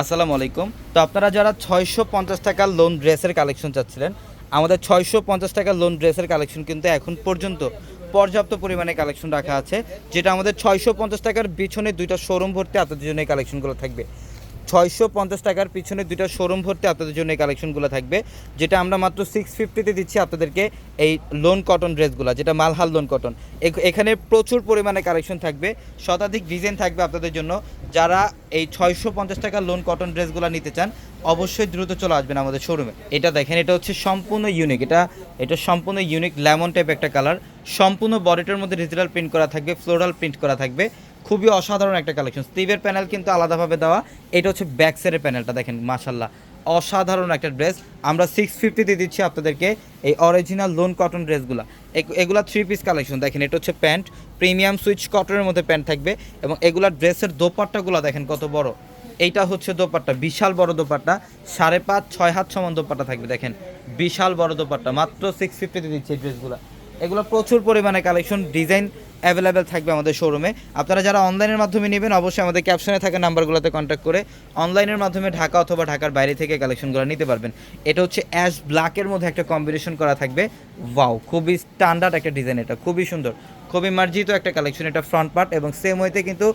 আসসালামু আলাইকুম। তো আপনারা যারা ছয়শো পঞ্চাশ টাকার লোন ড্রেসের কালেকশন চাচ্ছিলেন, আমাদের ছয়শো পঞ্চাশ টাকার লোন ড্রেসের কালেকশন কিন্তু এখন পর্যন্ত পর্যাপ্ত পরিমাণে কালেকশন রাখা আছে, যেটা আমাদের ছয়শো পঞ্চাশ টাকার পিছনে দুইটা শোরুম ভর্তি আপনাদের জন্য এই কালেকশনগুলো থাকবে। ছয়শো পঞ্চাশ টাকার পিছনে দুইটা শোরুম ভর্তি আপনাদের জন্য এই কালেকশনগুলো থাকবে। যেটা আমরা মাত্র সিক্স ফিফটিতে দিচ্ছি আপনাদেরকে এই লোন কটন ড্রেসগুলো যেটা মালহাল লোন কটন এখানে প্রচুর পরিমাণে কালেকশন থাকবে, শতাধিক ডিজাইন থাকবে আপনাদের জন্য। যারা এই ছয়শো পঞ্চাশ টাকার লোন কটন ড্রেসগুলো নিতে চান, অবশ্যই দ্রুত চলে আসবেন আমাদের শোরুমে এটা দেখেন, এটা হচ্ছে সম্পূর্ণ ইউনিক এটা এটা সম্পূর্ণ ইউনিক লেমন টাইপ একটা কালার সম্পূর্ণ বডিটার মধ্যে ডিজিটাল প্রিন্ট করা থাকবে ফ্লোরাল প্রিন্ট করা থাকবে। খুবই অসাধারণ একটা কালেকশন স্লিভের প্যানেল কিন্তু আলাদাভাবে দেওয়া। এটা হচ্ছে ব্যাক সাইডের প্যানেলটা দেখেন মাশাল্লাহ অসাধারণ একটা ড্রেস আমরা সিক্স ফিফটিতে দিচ্ছি আপনাদেরকে এই অরিজিনাল লোন কটন ড্রেসগুলো এগুলা থ্রি পিস কালেকশন দেখেন, এটা হচ্ছে প্যান্ট। প্রিমিয়াম সুইচ কটনের মধ্যে প্যান্ট থাকবে এবং এগুলা ড্রেসের দোপাট্টাগুলো, দেখেন, কত বড়। এইটা হচ্ছে দোপাট্টা, বিশাল বড় দোপাট্টা। সাড়ে পাঁচ, ছয় হাত সমান দোপাট্টা থাকবে, দেখেন। বিশাল বড় দোপাট্টা। মাত্র সিক্স ফিফটিতে দিচ্ছি এই ড্রেসগুলো এগুলো প্রচুর পরিমাণে কালেকশন ডিজাইন অ্যাভেলেবেল থাকবে আমাদের শোরুমে আপনারা যারা অনলাইনের মাধ্যমে নেবেন, অবশ্যই আমাদের ক্যাপশনে থাকা নাম্বারগুলোতে কন্ট্যাক্ট করে অনলাইনের মাধ্যমে ঢাকা অথবা ঢাকার বাইরে থেকে কালেকশনগুলো নিতে পারবেন। এটা হচ্ছে অ্যাশ ব্ল্যাকের মধ্যে একটা কম্বিনেশন করা থাকবে। ওয়াও খুবই স্ট্যান্ডার্ড একটা ডিজাইন এটা, খুবই সুন্দর। খুবই মার্জিত একটা কালেকশন এটা ফ্রন্ট পার্ট এবং সেম ওয়েতে কিন্তু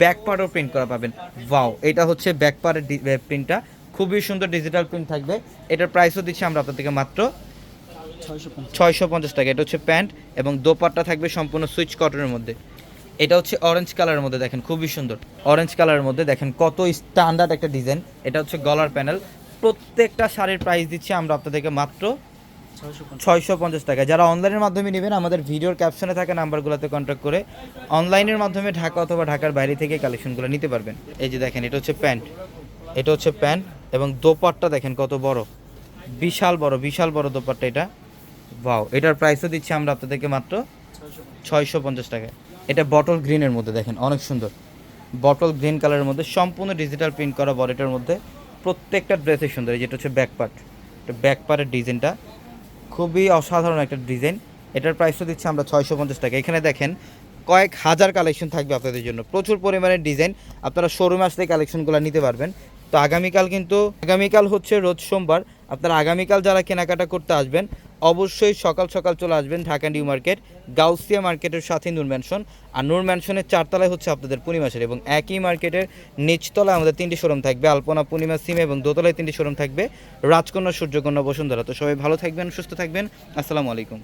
ব্যাক পার্টও প্রিন্ট করা পাবেন। ওয়াও এটা হচ্ছে ব্যাক পার্টের প্রিন্টটা খুবই সুন্দর ডিজিটাল প্রিন্ট থাকবে। এটার প্রাইসও দিচ্ছি আমরা আপনাদেরকে মাত্র ছয়শো পঞ্চাশ। টাকা। এটা হচ্ছে প্যান্ট এবং দোপাট্টা থাকবে সম্পূর্ণ সুইচ কটনের মধ্যে। এটা হচ্ছে অরেঞ্জ কালারের মধ্যে দেখেন খুবই সুন্দর। অরেঞ্জ কালারের মধ্যে দেখেন কত স্ট্যান্ডার্ড একটা ডিজাইন এটা হচ্ছে গলার প্যানেল প্রত্যেকটা শাড়ির প্রাইস দিচ্ছি আমরা আপনাদেরকে মাত্র ছয়শো পঞ্চাশ। ছয়শো পঞ্চাশ টাকা। যারা অনলাইনের মাধ্যমে নেবেন আমাদের ভিডিওর ক্যাপশনে থাকা নাম্বারগুলোতে কন্ট্যাক্ট করে অনলাইনের মাধ্যমে ঢাকা অথবা ঢাকার বাইরে থেকে কালেকশনগুলো নিতে পারবেন। এই যে দেখেন এটা হচ্ছে প্যান্ট। এটা হচ্ছে প্যান্ট এবং দোপাট্টা দেখেন কত বড়। বিশাল বড় বিশাল বড় দোপাট্টা এটা। বাও এটার প্রাইসও দিচ্ছি আমরা আপনাদেরকে মাত্র ছয়শো পঞ্চাশ টাকায়। এটা বটল গ্রিনের মধ্যে দেখেন, অনেক সুন্দর। বটল গ্রিন কালারের মধ্যে, সম্পূর্ণ ডিজিটাল প্রিন্ট করা বডিটার মধ্যে প্রত্যেকটা ড্রেসই সুন্দর যেটা হচ্ছে ব্যাক পার্ট এটা ব্যাক পার্টের ডিজাইনটা খুবই অসাধারণ একটা ডিজাইন এটার প্রাইসও দিচ্ছি আমরা ছয়শো পঞ্চাশ টাকা এখানে দেখেন, কয়েক হাজার কালেকশন থাকবে আপনাদের জন্য। প্রচুর পরিমাণে ডিজাইন আপনারা শোরুমে আসলে কালেকশনগুলো নিতে পারবেন। তো আগামীকাল কিন্তু, আগামীকাল হচ্ছে রোজ সোমবার। আপনারা আগামীকাল যারা কেনাকাটা করতে আসবেন অবশ্যই সকাল সকাল চলে আসবেন ঢাকা নিউ মার্কেট, গাউসিয়া মার্কেটের সাথে নূর ম্যানশন আর নূর ম্যানশনের চারতলায় হচ্ছে আপনাদের পূর্ণিমাসের এবং একই মার্কেটের নিচতলায় আমাদের তিনটি শোরুম থাকবে। আলপনা, পূর্ণিমা, সিম এবং দোতলায় তিনটি শোরুম থাকবে। রাজকন্যা, সূর্যকন্যা, বসুন্ধরা। তো সবাই ভালো থাকবেন, সুস্থ থাকবেন। আসসালামু আলাইকুম।